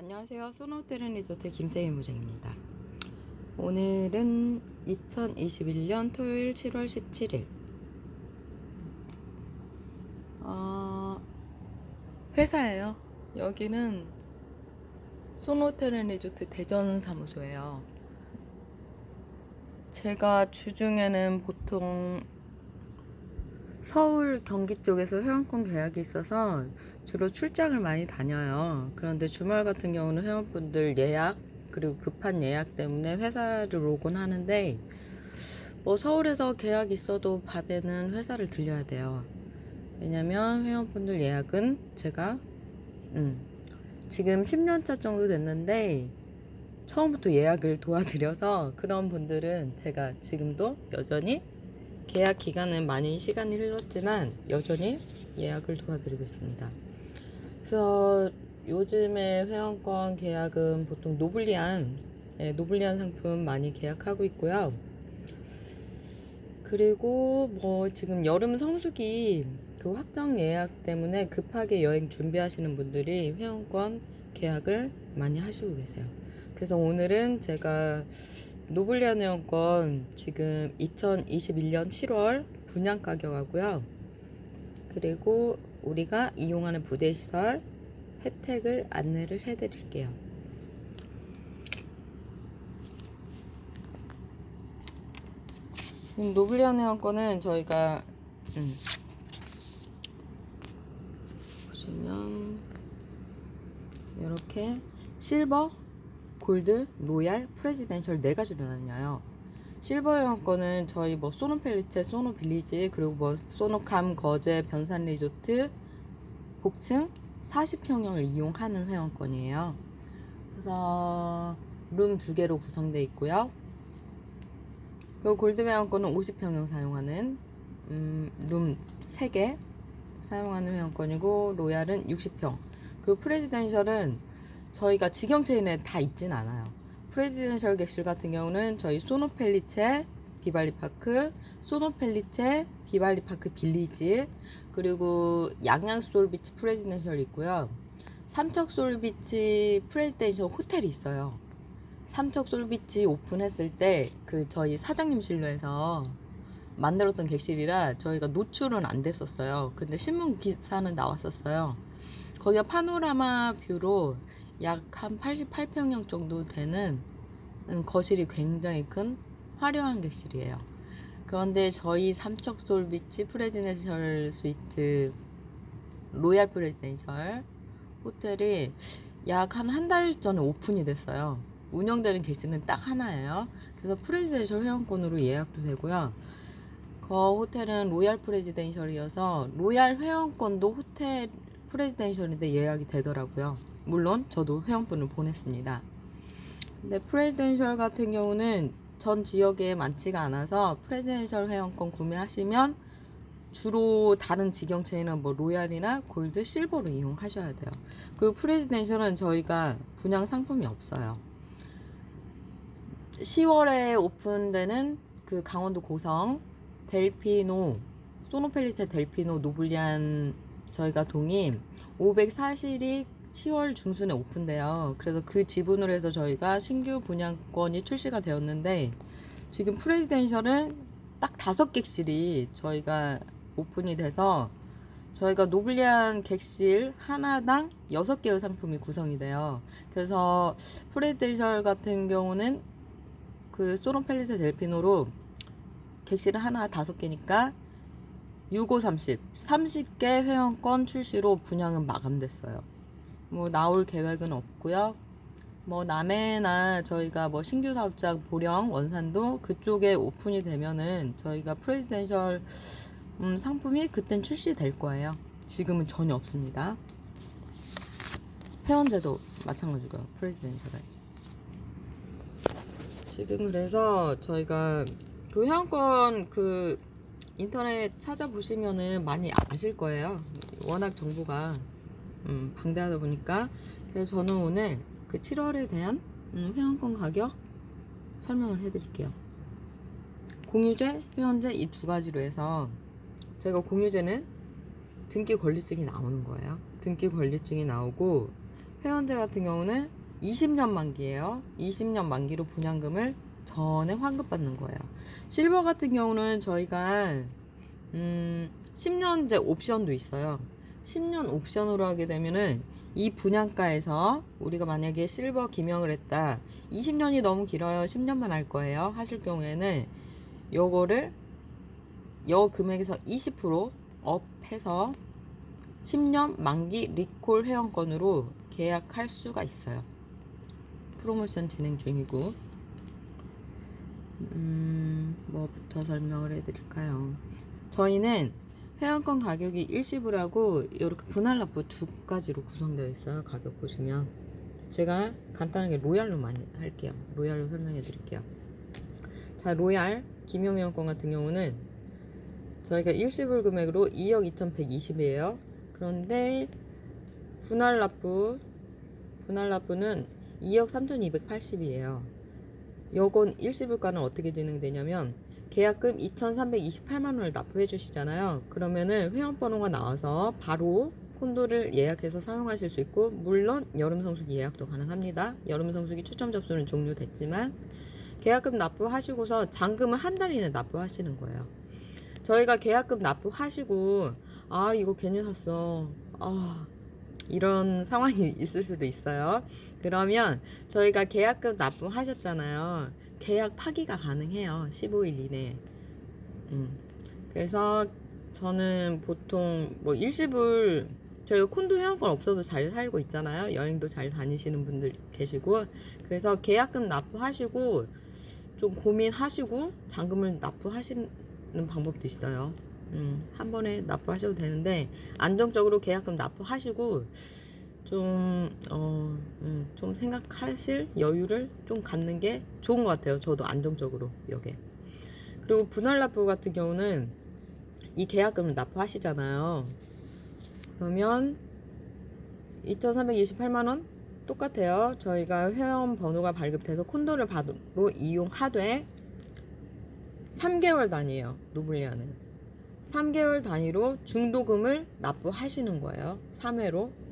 안녕하세요. 소노호텔 리조트 김세희 무장입니다. 오늘은 2021년 토요일 7월 17일. 어, 회사예요. 여기는 소노호텔 리조트 대전 사무소예요. 제가 주중에는 보통 서울 경기 쪽에서 회원권 계약이 있어서 주로 출장을 많이 다녀요. 그런데 주말 같은 경우는 회원분들 예약 그리고 급한 예약 때문에 회사를 오곤 하는데 뭐 서울에서 계약 있어도 밤에는 회사를 들려야 돼요. 왜냐면 회원분들 예약은 제가 음, 지금 10년차 정도 됐는데 처음부터 예약을 도와드려서 그런 분들은 제가 지금도 여전히 계약 기간은 많이 시간이 흘렀지만 여전히 예약을 도와드리고 있습니다. 그래서 요즘에 회원권 계약은 보통 노블리안, 예, 노블리안 상품 많이 계약하고 있고요. 그리고 뭐 지금 여름 성수기 그 확정 예약 때문에 급하게 여행 준비하시는 분들이 회원권 계약을 많이 하시고 계세요. 그래서 오늘은 제가 노블리안 회원권 지금 2021년 7월 분양 가격하고요. 그리고 우리가 이용하는 부대 시설 혜택을 안내를 해드릴게요. 음, 노블리안 회원권은 저희가 음, 보시면 이렇게 실버, 골드, 로얄, 프레지덴셜 네 가지로 나뉘어요. 실버 회원권은 저희 뭐 소노 펠리체, 소노 빌리지 그리고 뭐 소노캄, 거제, 변산 리조트, 복층 40평형을 이용하는 회원권이에요. 그래서 룸 두 개로 구성되어 있고요. 그리고 골드 회원권은 50평형 사용하는 음, 룸 3개 사용하는 회원권이고 로얄은 60평. 그 프레지덴셜은 저희가 직영 체인에 다 있진 않아요. 프레지덴셜 객실 같은 경우는 저희 소노펠리체 비발리 파크, 소노펠리체 비발리 파크 빌리지, 그리고 양양 솔비치 프레지덴셜 있고요. 삼척 솔비치 프레지덴셜 호텔이 있어요. 삼척 솔비치 오픈했을 때 그 저희 사장님 실로에서 만들었던 객실이라 저희가 노출은 안 됐었어요. 근데 신문 기사는 나왔었어요. 거기가 파노라마 뷰로 약 한 88평형 정도 되는 음, 거실이 굉장히 큰 화려한 객실이에요. 그런데 저희 삼척 솔비치 프레지덴셜 스위트 로얄 프레지덴셜 호텔이 약 한 한 달 전에 오픈이 됐어요. 운영되는 객실은 딱 하나예요. 그래서 프레지덴셜 회원권으로 예약도 되고요. 그 호텔은 로얄 프레지덴셜이어서 로얄 회원권도 호텔 프레지덴셜인데 예약이 되더라고요. 물론 저도 회원분을 보냈습니다. 근데 프레지덴셜 같은 경우는 전 지역에 많지가 않아서 프레지덴셜 회원권 구매하시면 주로 다른 직영 체인은 뭐 로얄이나 골드, 실버로 이용하셔야 돼요. 그 프레지덴셜은 저희가 분양 상품이 없어요. 10월에 오픈되는 그 강원도 고성 델피노 소노펠리체 델피노 노블리안 저희가 동이 540이 10월 중순에 오픈돼요. 그래서 그 지분으로 해서 저희가 신규 분양권이 출시가 되었는데 지금 프레지덴셜은 딱 다섯 객실이 저희가 오픈이 돼서 저희가 노블리안 객실 하나당 여섯 개의 상품이 구성이 돼요. 그래서 프레지덴셜 같은 경우는 그 소롬펠리세 델피노로 객실 하나 다섯 개니까 65, 30, 30개 회원권 출시로 분양은 마감됐어요. 뭐 나올 계획은 없고요. 뭐 남해나 저희가 뭐 신규 사업자 보령, 원산도 그쪽에 오픈이 되면은 저희가 프레지덴셜 음, 상품이 그땐 출시될 거예요. 지금은 전혀 없습니다. 회원제도 마찬가지고요. 프레지덴셜에. 지금 그래서 저희가 그 회원권 그 인터넷 찾아보시면은 많이 아실 거예요. 워낙 정보가 음, 방대하다 보니까 그래서 저는 오늘 그 7월에 대한 음, 회원권 가격 설명을 해드릴게요. 공유제, 회원제 이 두 가지로 해서 저희가 공유제는 등기 권리증이 나오는 거예요. 등기 권리증이 나오고 회원제 같은 경우는 20년 만기예요. 20년 만기로 분양금을 전에 환급받는 거예요. 실버 같은 경우는 저희가 음, 10년제 옵션도 있어요. 10년 옵션으로 하게 되면은 이 분양가에서 우리가 만약에 실버 기명을 했다. 20년이 너무 길어요. 10년만 할 거예요. 하실 경우에는 요거를 요 금액에서 20% 업해서 10년 만기 리콜 회원권으로 계약할 수가 있어요. 프로모션 진행 중이고, 음, 뭐부터 설명을 해드릴까요? 저희는 회원권 가격이 일시불하고 이렇게 분할 납부 두 가지로 구성되어 있어요. 가격 보시면 제가 간단하게 로얄로 많이 할게요. 로얄로 설명해 드릴게요. 자, 로얄 김용 회원권 같은 경우는 저희가 일시불 금액으로 2억 2,120이에요. 그런데 분할 납부 분할 납부는 2억 3,280이에요. 요건 일시불가는 어떻게 진행되냐면 계약금 2,328만 원을 납부해 주시잖아요. 그러면은 회원 번호가 나와서 바로 콘도를 예약해서 사용하실 수 있고 물론 여름 성수기 예약도 가능합니다. 여름 성수기 추첨 접수는 종료됐지만 계약금 납부하시고서 잔금을 한 달 이내 납부하시는 거예요. 저희가 계약금 납부하시고 아 이거 괜히 샀어 아 이런 상황이 있을 수도 있어요 그러면 저희가 계약금 납부하셨잖아요 계약 파기가 가능해요 15일 이내에 음. 그래서 저는 보통 뭐 일시불 저희가 콘도 회원권 없어도 잘 살고 있잖아요 여행도 잘 다니시는 분들 계시고 그래서 계약금 납부하시고 좀 고민하시고 잔금을 납부하시는 방법도 있어요. 음, 한 번에 납부하셔도 되는데 안정적으로 계약금 납부하시고 좀, 어, 음, 좀 생각하실 여유를 좀 갖는 게 좋은 것 같아요. 저도 안정적으로 여기에. 그리고 분할 납부 같은 경우는 이 계약금을 납부하시잖아요. 그러면 2,328만 원 똑같아요. 저희가 회원 번호가 발급돼서 콘도를 바로 이용하되 3개월 단위예요. 노블리아는 3개월 단위로 중도금을 납부하시는 거예요. 3회로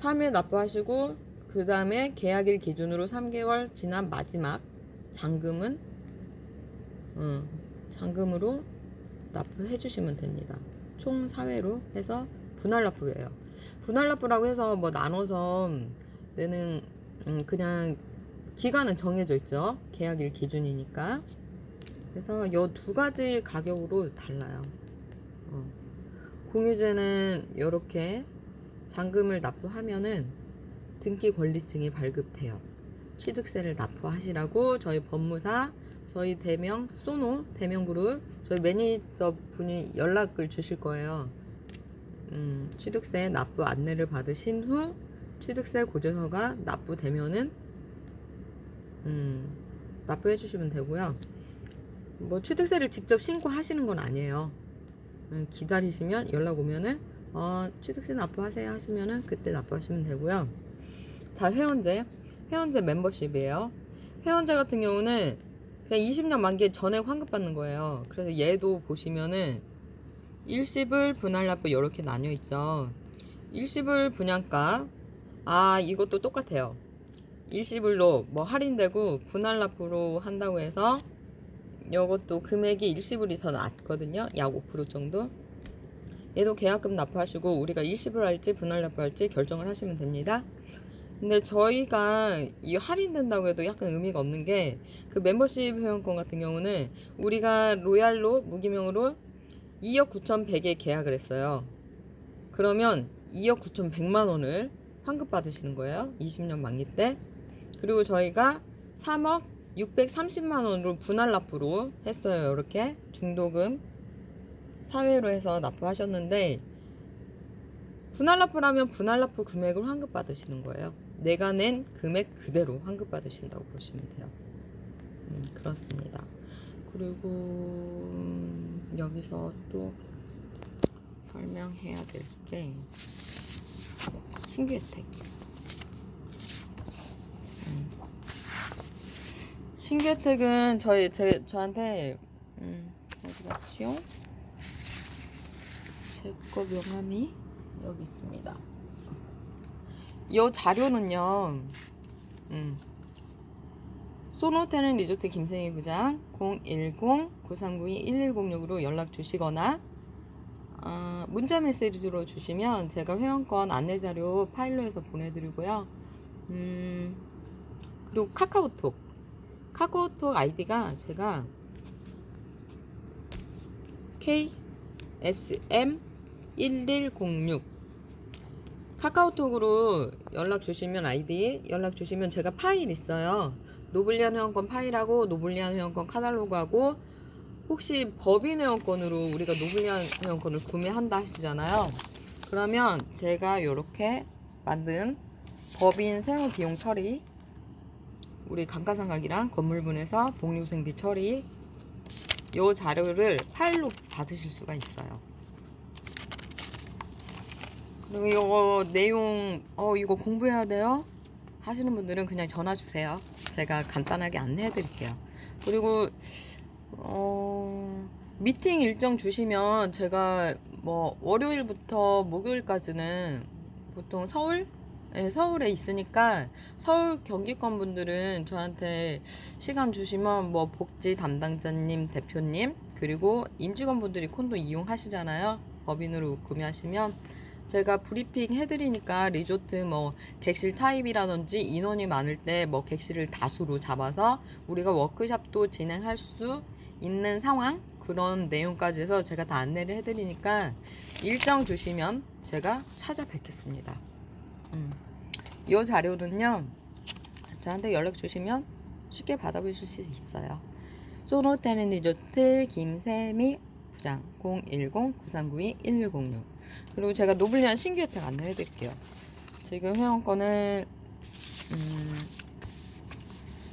3회 납부하시고 그 다음에 계약일 기준으로 3개월 지난 마지막 잔금은 음, 잔금으로 납부해 주시면 됩니다. 총 4회로 해서 분할 납부예요. 분할 납부라고 해서 뭐 나눠서 내는 음, 그냥 기간은 정해져 있죠. 계약일 기준이니까. 그래서 요 두 가지 가격으로 달라요. 어. 공유제는 이렇게 잔금을 납부하면은 등기 권리증이 발급돼요. 취득세를 납부하시라고 저희 법무사, 저희 대명 소노 대명 그룹 저희 매니저 분이 연락을 주실 거예요. 음, 취득세 납부 안내를 받으신 후 취득세 고지서가 납부되면은 음, 납부해 주시면 되고요. 뭐 취득세를 직접 신고하시는 건 아니에요. 음, 기다리시면 연락 오면은 어, 취득세 납부하세요 하시면은 그때 납부하시면 되고요. 자 회원제 회원제 멤버십이에요. 회원제 같은 경우는 그냥 20년 만기 전에 환급받는 거예요. 그래서 얘도 보시면은 일시불 분할 납부 이렇게 나뉘어 있죠. 일시불 분양가 아 이것도 똑같아요. 일시불로 뭐 할인되고 분할 납부로 한다고 해서 이것도 금액이 일시불이 더 낮거든요. 약 5% 정도. 얘도 계약금 납부하시고 우리가 일시불 할지 분할 납부할지 결정을 하시면 됩니다. 근데 저희가 이 할인된다고 해도 약간 의미가 없는 게 그 멤버십 회원권 같은 경우는 우리가 로얄로 무기명으로 2억 9,100에 계약을 했어요. 그러면 2억 9,100만 원을 환급 받으시는 거예요. 20년 만기 때. 그리고 저희가 3억 630만 원으로 분할 납부로 했어요. 이렇게 중도금 사회로 해서 납부하셨는데 분할 납부라면 분할 납부 금액을 환급 받으시는 거예요. 내가 낸 금액 그대로 환급 받으신다고 보시면 돼요. 음, 그렇습니다. 그리고 음, 여기서 또 설명해야 될 게 신규 혜택. 음. 신규 혜택은 저희 제 저한테 음, 어디 갔지요? 제 거 명함이 여기 있습니다. 이 자료는요. 음. 소노테는 리조트 김생희 부장 010-9392-1106으로 연락 주시거나 어, 문자 메시지로 주시면 제가 회원권 안내 자료 파일로 해서 보내드리고요. 음, 그리고 카카오톡 카카오톡 아이디가 제가 KSM 1106 카카오톡으로 연락 주시면 아이디 연락 주시면 제가 파일 있어요. 노블리안 회원권 파일하고 노블리안 회원권 카탈로그하고 혹시 법인 회원권으로 우리가 노블리안 회원권을 구매한다 하시잖아요. 그러면 제가 이렇게 만든 법인 세무 비용 처리 우리 감가상각이랑 건물분에서 복리후생비 처리 요 자료를 파일로 받으실 수가 있어요. 이거 내용 어 이거 공부해야 돼요 하시는 분들은 그냥 전화 주세요. 제가 간단하게 안내해 드릴게요. 그리고 어 미팅 일정 주시면 제가 뭐 월요일부터 목요일까지는 보통 서울 네, 서울에 있으니까 서울 경기권 분들은 저한테 시간 주시면 뭐 복지 담당자님 대표님 그리고 임직원 분들이 콘도 이용하시잖아요 법인으로 구매하시면 제가 브리핑 해드리니까 리조트 뭐 객실 타입이라든지 인원이 많을 때 뭐 객실을 다수로 잡아서 우리가 워크샵도 진행할 수 있는 상황 그런 내용까지 해서 제가 다 안내를 해드리니까 일정 주시면 제가 찾아뵙겠습니다. 음. 이 자료는요 저한테 연락 주시면 쉽게 받아보실 수 있어요. 소노테는 리조트 김세미 부장 010-9392-1106 그리고 제가 노블리안 신규 혜택 안내해 드릴게요. 지금 회원권을 음,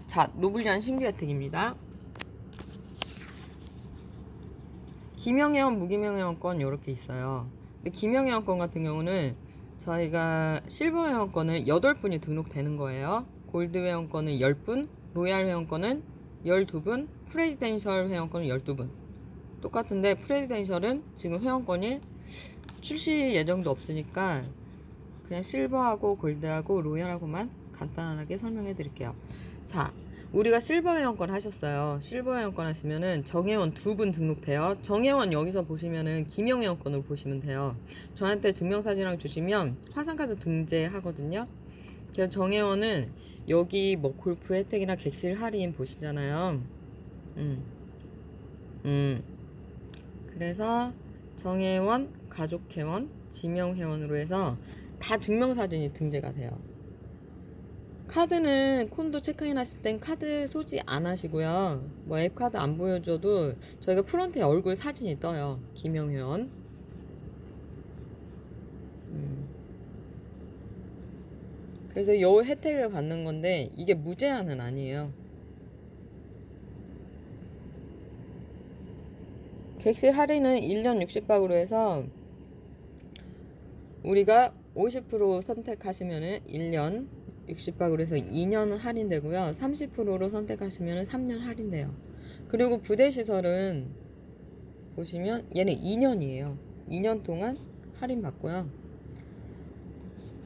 자 노블리안 신규 혜택입니다. 김영회원 무김영회원권 이렇게 있어요. 근데 김영회원권 같은 경우는 저희가 실버 회원권을 8분이 등록되는 거예요. 골드 회원권은 10분, 로얄 회원권은 12분, 프레지덴셜 회원권은 12분. 똑같은데 프레지덴셜은 지금 회원권이 출시 예정도 없으니까 그냥 실버하고 골드하고 로얄하고만 간단하게 설명해 드릴게요. 자, 우리가 실버 회원권 하셨어요. 실버 회원권 하시면은 정회원 두 분 등록돼요. 정회원 여기서 보시면은 김영 회원권으로 보시면 돼요. 저한테 증명사진이랑 주시면 화상카드 등재하거든요. 그래서 정회원은 여기 뭐 골프 혜택이나 객실 할인 보시잖아요. 음. 음. 그래서 정회원, 가족회원, 지명회원으로 해서 다 증명사진이 등재가 돼요. 카드는 콘도 체크인 하실 땐 카드 소지 안 하시고요. 뭐 앱카드 안 보여줘도 저희가 프론트에 얼굴 사진이 떠요. 김영회원. 음. 그래서 요 혜택을 받는 건데 이게 무제한은 아니에요. 객실 할인은 1년 60박으로 해서 우리가 50% 선택하시면은 1년 60박으로 해서 2년 할인되고요. 30%로 선택하시면 3년 할인돼요. 그리고 부대 시설은 보시면 얘는 2년이에요. 2년 동안 할인 받고요.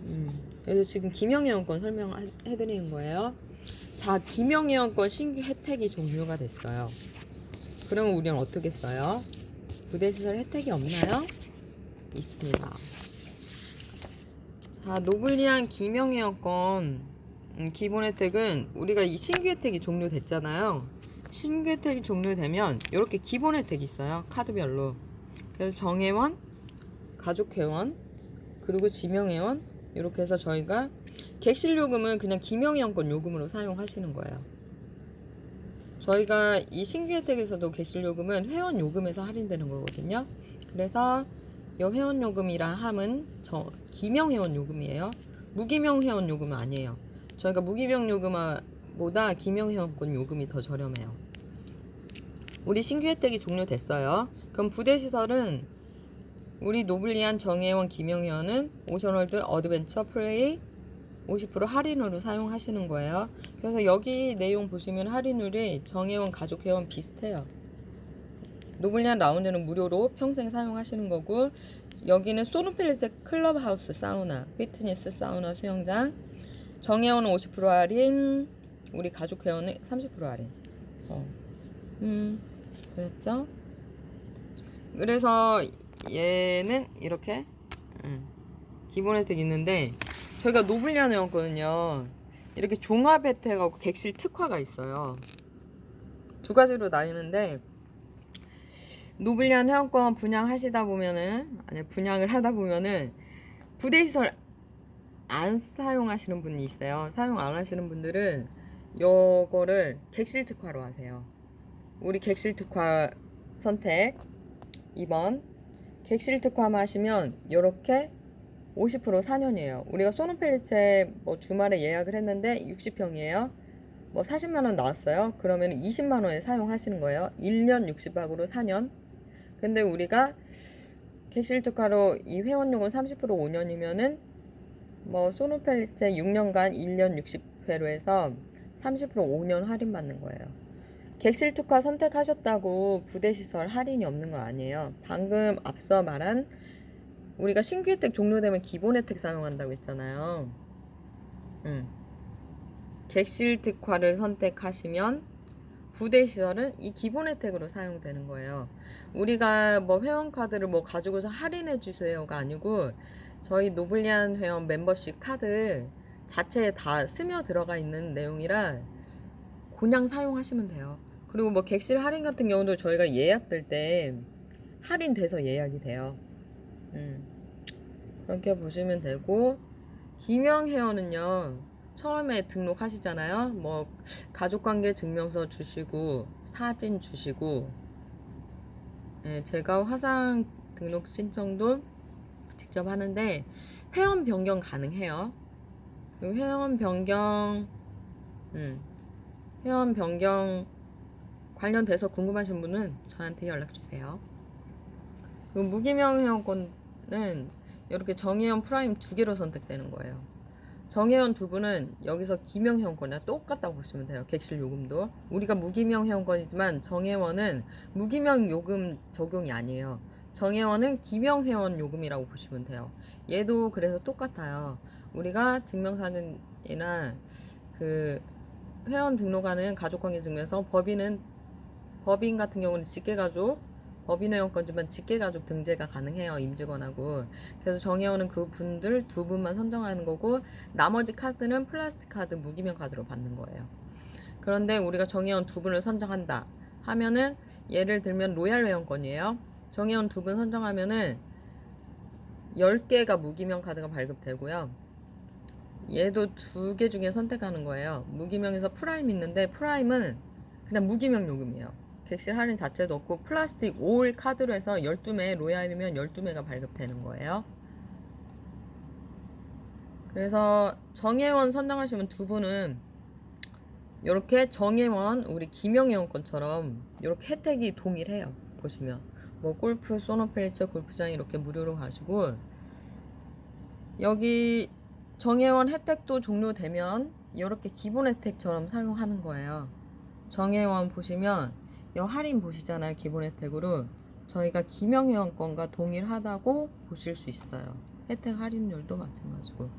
음, 그래서 지금 김영회원권 설명해 드리는 거예요. 자, 김영회원권 신규 혜택이 종료가 됐어요. 그러면 우리는 어떻게 써요? 부대 시설 혜택이 없나요? 있습니다. 자, 노블리안 김영회원권 음, 기본 혜택은 우리가 이 신규 혜택이 종료됐잖아요. 신규 혜택이 종료되면 이렇게 기본 혜택이 있어요. 카드별로. 그래서 정회원, 가족회원, 그리고 지명회원 이렇게 해서 저희가 객실 요금은 그냥 김영회원권 요금으로 사용하시는 거예요. 저희가 이 신규 혜택에서도 객실 요금은 회원 요금에서 할인되는 거거든요. 그래서 이 회원 요금이라 함은 저 기명 회원 요금이에요. 무기명 회원 요금은 아니에요. 저희가 무기명 요금보다 기명 회원권 요금이 더 저렴해요. 우리 신규 혜택이 종료됐어요. 그럼 부대 시설은 우리 노블리안 정회원 김영회원은 오션월드 어드벤처 플레이 50% 할인으로 사용하시는 거예요. 그래서 여기 내용 보시면 할인율이 정회원 가족회원 비슷해요. 노블리안 라운지는 무료로 평생 사용하시는 거고 여기는 소노펠리제 클럽하우스 사우나, 피트니스 사우나 수영장. 정회원은 50% 할인, 우리 가족 회원은 30% 할인. 어. 음, 그랬죠? 그래서 얘는 이렇게 음, 기본 혜택 있는데 저희가 노블리안 회원거든요. 이렇게 종합 혜택하고 객실 특화가 있어요. 두 가지로 나뉘는데 노블리안 회원권 분양하시다 보면은 아니 분양을 하다 보면은 부대 시설 안 사용하시는 분이 있어요. 사용 안 하시는 분들은 요거를 객실 특화로 하세요. 우리 객실 특화 선택 2번 객실 특화만 하시면 요렇게 50% 4년이에요. 우리가 소노펠리체 뭐 주말에 예약을 했는데 60평이에요. 뭐 40만 원 나왔어요. 그러면 20만 원에 사용하시는 거예요. 1년 60박으로 4년. 근데 우리가 객실 특화로 이 회원료금 30% 5년이면은 뭐 소노펠리체 6년간 1년 60회로 해서 30% 5년 할인 받는 거예요. 객실 특화 선택하셨다고 부대 시설 할인이 없는 거 아니에요. 방금 앞서 말한 우리가 신규 혜택 종료되면 기본 혜택 사용한다고 했잖아요. 음. 객실 특화를 선택하시면 부대 시설은 이 기본 혜택으로 사용되는 거예요. 우리가 뭐 회원 카드를 뭐 가지고서 할인해 주세요가 아니고 저희 노블리안 회원 멤버십 카드 자체에 다 스며 들어가 있는 내용이라 그냥 사용하시면 돼요. 그리고 뭐 객실 할인 같은 경우도 저희가 예약될 때 할인돼서 예약이 돼요. 음. 그렇게 보시면 되고 기명 회원은요. 처음에 등록하시잖아요. 뭐 가족관계 증명서 주시고 사진 주시고 예, 제가 화상 등록 신청도 직접 하는데 회원 변경 가능해요. 그리고 회원 변경 음, 회원 변경 관련돼서 궁금하신 분은 저한테 연락 주세요. 무기명 회원권은 이렇게 정회원 프라임 두 개로 선택되는 거예요. 정회원 두 분은 여기서 기명 회원권이랑 똑같다고 보시면 돼요. 객실 요금도 우리가 무기명 회원권이지만 정회원은 무기명 요금 적용이 아니에요. 정회원은 기명 회원 요금이라고 보시면 돼요. 얘도 그래서 똑같아요. 우리가 증명사진이나 그 회원 등록하는 가족관계 증명서 법인은 법인 같은 경우는 직계가족 법인 회원권지만 직계가족 등재가 가능해요 임직원하고. 그래서 정회원은 그 분들 두 분만 선정하는 거고 나머지 카드는 플라스틱 카드 무기명 카드로 받는 거예요. 그런데 우리가 정회원 두 분을 선정한다 하면은 예를 들면 로얄 회원권이에요. 정회원 두 분 선정하면은 10개가 무기명 카드가 발급되고요. 얘도 두 개 중에 선택하는 거예요. 무기명에서 프라임 있는데 프라임은 그냥 무기명 요금이에요 객실 할인 자체도 없고 플라스틱 5일 카드로 해서 12매 로얄이면 12매가 발급되는 거예요. 그래서 정회원 선정하시면 두 분은 이렇게 정회원 우리 김영회원권처럼 이렇게 혜택이 동일해요. 보시면 뭐 골프 소노펠리처 골프장 이렇게 무료로 가시고 여기 정회원 혜택도 종료되면 이렇게 기본 혜택처럼 사용하는 거예요. 정회원 보시면 여 할인 보시잖아요. 기본 혜택으로 저희가 기명회원권과 동일하다고 보실 수 있어요. 혜택 할인율도 마찬가지고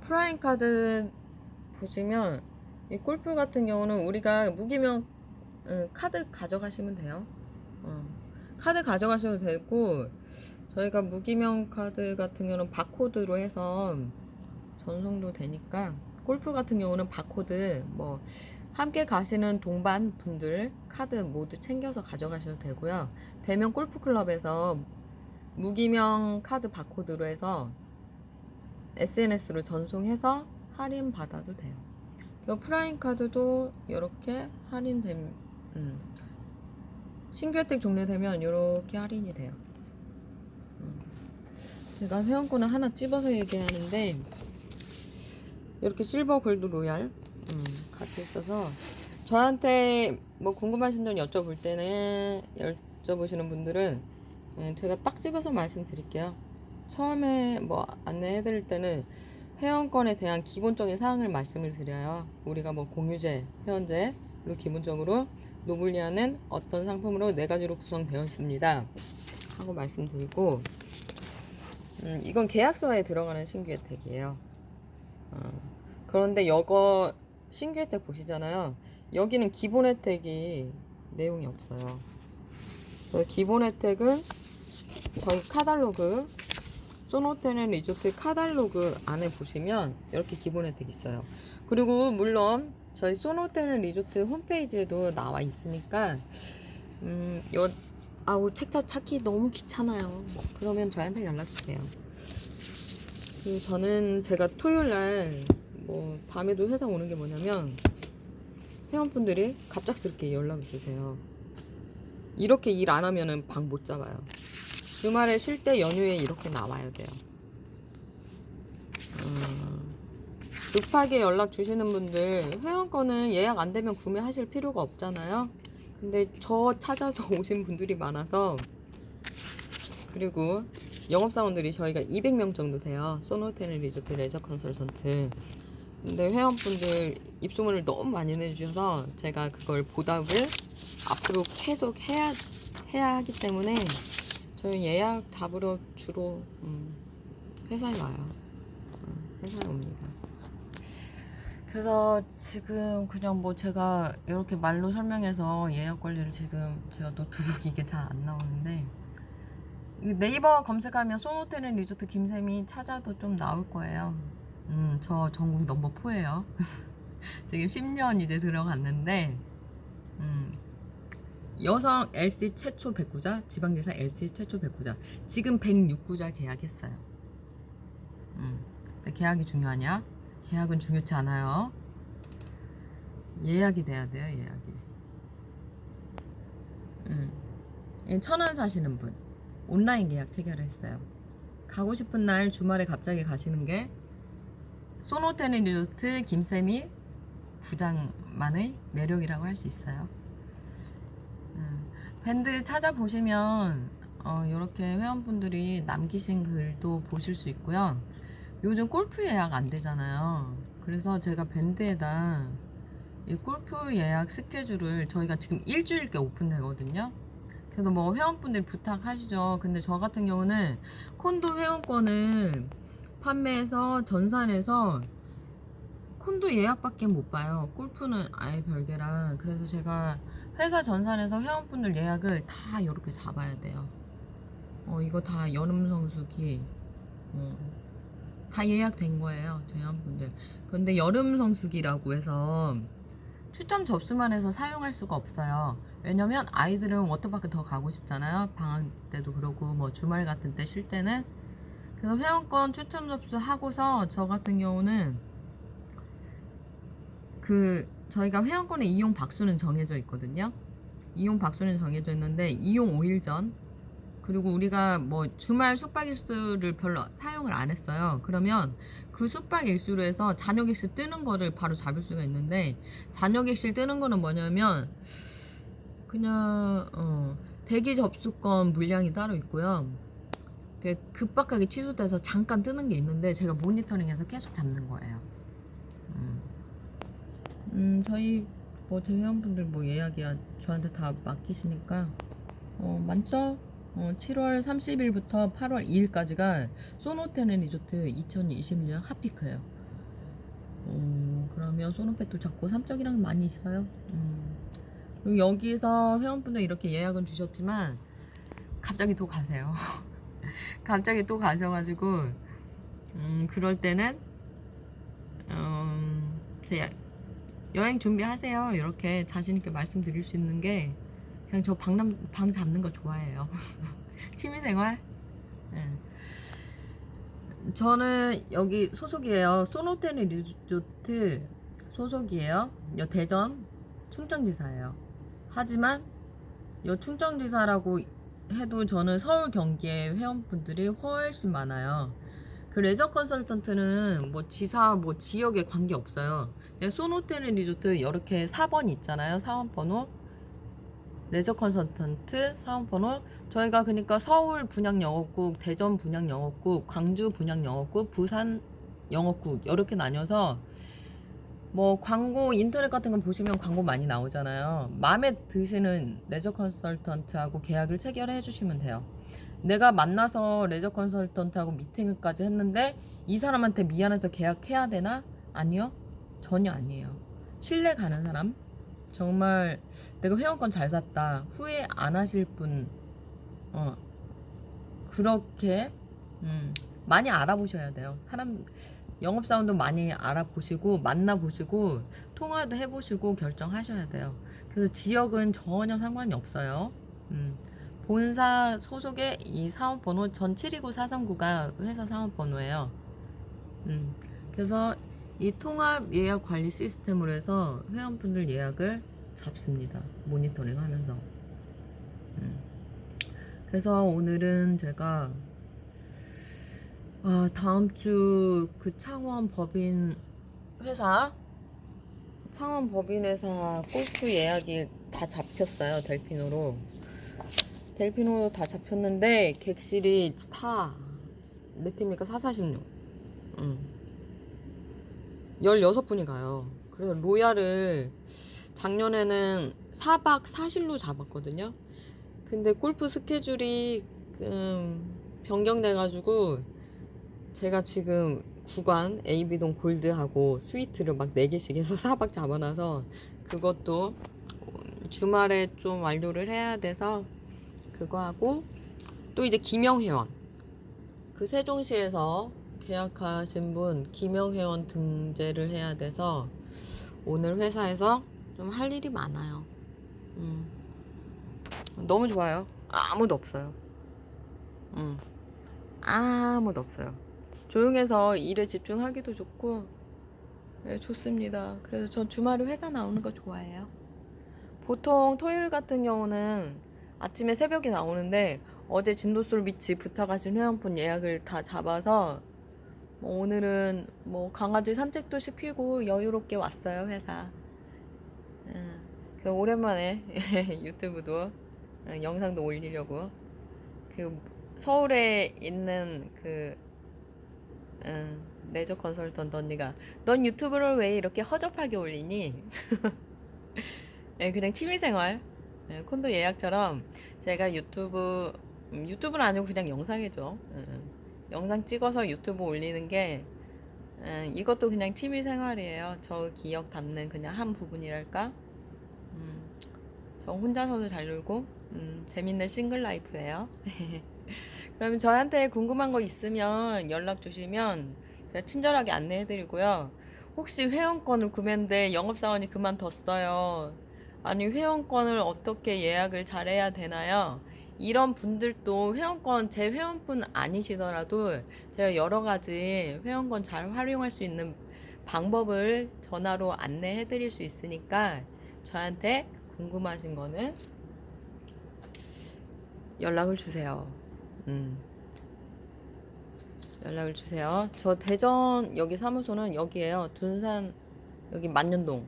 프라임 카드 보시면 이 골프 같은 경우는 우리가 무기명 음, 카드 가져가시면 돼요. 어, 카드 가져가셔도 되고 저희가 무기명 카드 같은 경우는 바코드로 해서 전송도 되니까 골프 같은 경우는 바코드 뭐 함께 가시는 동반 분들 카드 모두 챙겨서 가져가셔도 되고요. 대면 골프클럽에서 무기명 카드 바코드로 해서 SNS로 전송해서 할인 받아도 돼요. 프라임 카드도 이렇게 할인됨, 음. 신규 혜택 종료되면 이렇게 할인이 돼요. 음. 제가 회원권을 하나 찝어서 얘기하는데 이렇게 실버 골드 로얄 음, 같이 있어서 저한테 뭐 궁금하신 점 여쭤볼 때는 여쭤보시는 분들은 예, 제가 딱 집어서 말씀드릴게요. 처음에 뭐 안내해 드릴 때는 회원권에 대한 기본적인 사항을 말씀을 드려요. 우리가 뭐 공유제, 회원제, 그리고 기본적으로 노블리아는 어떤 상품으로 네 가지로 구성되어 있습니다. 하고 말씀드리고 음, 이건 계약서에 들어가는 신규 혜택이에요. 어, 그런데 이거 신규 혜택 보시잖아요. 여기는 기본 혜택이 내용이 없어요. 기본 혜택은 저희 카달로그 소노테는 리조트 카달로그 안에 보시면 이렇게 기본 혜택 있어요. 그리고 물론 저희 소노테는 리조트 홈페이지에도 나와 있으니까 음, 요 아우 책자 찾기 너무 귀찮아요. 그러면 저한테 연락 주세요. 그리고 저는 제가 토요일 날 뭐 밤에도 회사 오는 게 뭐냐면 회원분들이 갑작스럽게 연락을 주세요. 이렇게 일 안 하면은 방 못 잡아요. 주말에 쉴 때 연휴에 이렇게 나와야 돼요. 음, 급하게 연락 주시는 분들 회원권은 예약 안 되면 구매하실 필요가 없잖아요. 근데 저 찾아서 오신 분들이 많아서 그리고 영업사원들이 저희가 200명 정도 돼요. 소노테는 리조트 레저 컨설턴트. 근데 회원분들 입소문을 너무 많이 내주셔서 제가 그걸 보답을 앞으로 계속 해야 해야 하기 때문에 저희 예약 잡으러 주로 음, 회사에 와요. 음, 회사에 옵니다. 그래서 지금 그냥 뭐 제가 이렇게 말로 설명해서 예약 관리를 지금 제가 노트북 이게 잘 안 나오는데 이 네이버 검색하면 소노테는 리조트 김쌤이 찾아도 좀 나올 거예요. 음, 저 전국 넘버 4예요. 지금 10년 이제 들어갔는데 음, 여성 LC 최초 백구자, 지방지사 LC 최초 백구자. 지금 106구자 계약했어요. 음, 계약이 중요하냐? 계약은 중요치 않아요. 예약이 돼야 돼요, 예약이. 음. 이 천안 사시는 분 온라인 계약 체결했어요. 가고 싶은 날 주말에 갑자기 가시는 게 소노테는 리조트 김쌤이 부장만의 매력이라고 할 수 있어요. 음, 밴드 찾아보시면 어, 이렇게 회원분들이 남기신 글도 보실 수 있고요. 요즘 골프 예약 안 되잖아요. 그래서 제가 밴드에다 이 골프 예약 스케줄을 저희가 지금 일주일께 오픈되거든요. 그래서 뭐 회원분들 부탁하시죠. 근데 저 같은 경우는 콘도 회원권은 판매해서 전산에서 콘도 예약밖에 못 봐요. 골프는 아예 별개라. 그래서 제가 회사 전산에서 회원분들 예약을 다 이렇게 잡아야 돼요. 어, 이거 다 여름 성수기. 어, 다 예약된 거예요. 제 회원분들. 근데 여름 성수기라고 해서 추첨 접수만 해서 사용할 수가 없어요. 왜냐면 아이들은 워터파크 더 가고 싶잖아요. 방학 때도 그러고 뭐 주말 같은 때 쉴 때는 그래서 회원권 추첨 접수하고서 저 같은 경우는 그 저희가 회원권의 이용 박수는 정해져 있거든요. 이용 박수는 정해져 있는데 이용 5일 전 그리고 우리가 뭐 주말 숙박 일수를 별로 사용을 안 했어요. 그러면 그 숙박 일수로 해서 잔여 객실 뜨는 거를 바로 잡을 수가 있는데 잔여 객실 뜨는 거는 뭐냐면 그냥 어, 대기 접수권 물량이 따로 있고요. 그 급박하게 취소돼서 잠깐 뜨는 게 있는데 제가 모니터링해서 계속 잡는 거예요. 음, 음 저희 뭐 대회원분들 뭐 예약이야 저한테 다 맡기시니까 어 많죠? 어, 7월 30일부터 8월 2일까지가 소노테는 리조트 2021년 핫피크예요. 어, 그러면 소노페도 잡고 삼적이랑 많이 있어요. 음. 그리고 여기서 회원분들 이렇게 예약은 주셨지만 갑자기 또 가세요. 갑자기 또 가셔가지고 음, 그럴 때는 음, 제 여행 준비하세요. 이렇게 자신 있게 말씀드릴 수 있는 게 그냥 저 방남 방 잡는 거 좋아해요. 취미생활. 예. 저는 여기 소속이에요. 소노테르 리조트 소속이에요. 여 대전 충청지사예요. 하지만 여 충청지사라고 해도 저는 서울 경기에 회원분들이 훨씬 많아요. 그 레저 컨설턴트는 뭐 지사 뭐 지역에 관계 없어요. 소노테르 리조트 이렇게 4번 있잖아요. 사원 번호. 레저 컨설턴트 사원 번호 저희가 그러니까 서울 분양 영업국, 대전 분양 영업국, 광주 분양 영업국, 부산 영업국 이렇게 나뉘어서 뭐 광고 인터넷 같은 거 보시면 광고 많이 나오잖아요. 마음에 드시는 레저 컨설턴트하고 계약을 체결해 주시면 돼요. 내가 만나서 레저 컨설턴트하고 미팅을까지 했는데 이 사람한테 미안해서 계약해야 되나? 아니요. 전혀 아니에요. 신뢰 가는 사람 정말 내가 회원권 잘 샀다 후회 안 하실 분 어, 그렇게 음, 많이 알아보셔야 돼요. 사람 영업 사원도 많이 알아보시고 만나보시고 통화도 해보시고 결정하셔야 돼요. 그래서 지역은 전혀 상관이 없어요. 음, 본사 소속의 이 사업 번호 전 729-439가 회사 사업 번호예요. 음, 그래서 이 통합 예약 관리 시스템으로 해서 회원분들 예약을 잡습니다. 모니터링 하면서. 음. 그래서 오늘은 제가 아, 다음 주 그 창원 법인 회사 창원 법인 회사 골프 예약이 다 잡혔어요. 델피노로. 델피노로 다 잡혔는데 객실이 4. 몇 팀입니까? 446. 응. 16분이 가요. 그래서 로얄을 작년에는 4박 4실로 잡았거든요. 근데 골프 스케줄이 음, 변경돼가지고 제가 지금 구간 AB동 골드하고 스위트를 막 4개씩 해서 4박 잡아놔서 그것도 주말에 좀 완료를 해야 돼서 그거 하고 또 이제 김영회원 그 세종시에서 계약하신 분 김영회원 등재를 해야 돼서 오늘 회사에서 좀 할 일이 많아요. 음. 너무 좋아요. 아무도 없어요. 음. 아무도 없어요. 조용해서 일에 집중하기도 좋고, 네, 좋습니다. 그래서 전 주말에 회사 나오는 거 좋아해요. 보통 토요일 같은 경우는 아침에 새벽에 나오는데, 어제 진도솔 비치 부탁하신 회원분 예약을 다 잡아서, 뭐 오늘은 뭐 강아지 산책도 시키고 여유롭게 왔어요, 회사. 음, 그래서 오랜만에 유튜브도 어, 영상도 올리려고 그 서울에 있는 그 음, 레저 컨설턴트 언니가 넌 유튜브를 왜 이렇게 허접하게 올리니? 네, 그냥 취미생활 네, 콘도 예약처럼 제가 유튜브 음, 유튜브는 아니고 그냥 영상이죠. 음, 영상 찍어서 유튜브 올리는 게 음, 이것도 그냥 취미생활이에요. 저 기억 담는 그냥 한 부분이랄까. 음, 저 혼자서도 잘 놀고 음, 재밌는 싱글 라이프예요. 그러면 저한테 궁금한 거 있으면 연락 주시면 제가 친절하게 안내해 드리고요. 혹시 회원권을 구매했는데 영업사원이 그만뒀어요. 아니 회원권을 어떻게 예약을 잘해야 되나요? 이런 분들도 회원권 제 회원분 아니시더라도 제가 여러 가지 회원권 잘 활용할 수 있는 방법을 전화로 안내해 드릴 수 있으니까 저한테 궁금하신 거는 연락을 주세요. 음. 연락을 주세요. 저 대전 여기 사무소는 여기에요. 둔산 여기 만년동.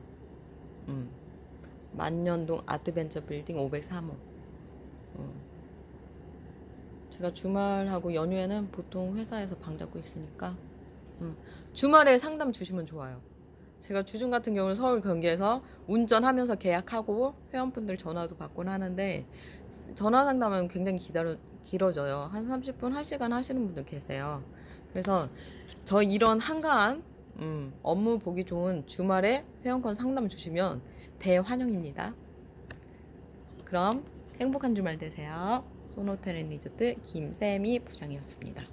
음. 만년동 아트벤처 빌딩 503호. 음. 제가 주말하고 연휴에는 보통 회사에서 방 잡고 있으니까 음, 주말에 상담 주시면 좋아요. 제가 주중 같은 경우는 서울 경기에서 운전하면서 계약하고 회원분들 전화도 받곤 하는데 전화 상담은 굉장히 기다려, 길어져요. 한 30분, 1시간 하시는 분들 계세요. 그래서 저 이런 한가한 음, 업무 보기 좋은 주말에 회원권 상담 주시면 대환영입니다. 그럼 행복한 주말 되세요. 소노텔 앤 리조트 김세미 부장이었습니다.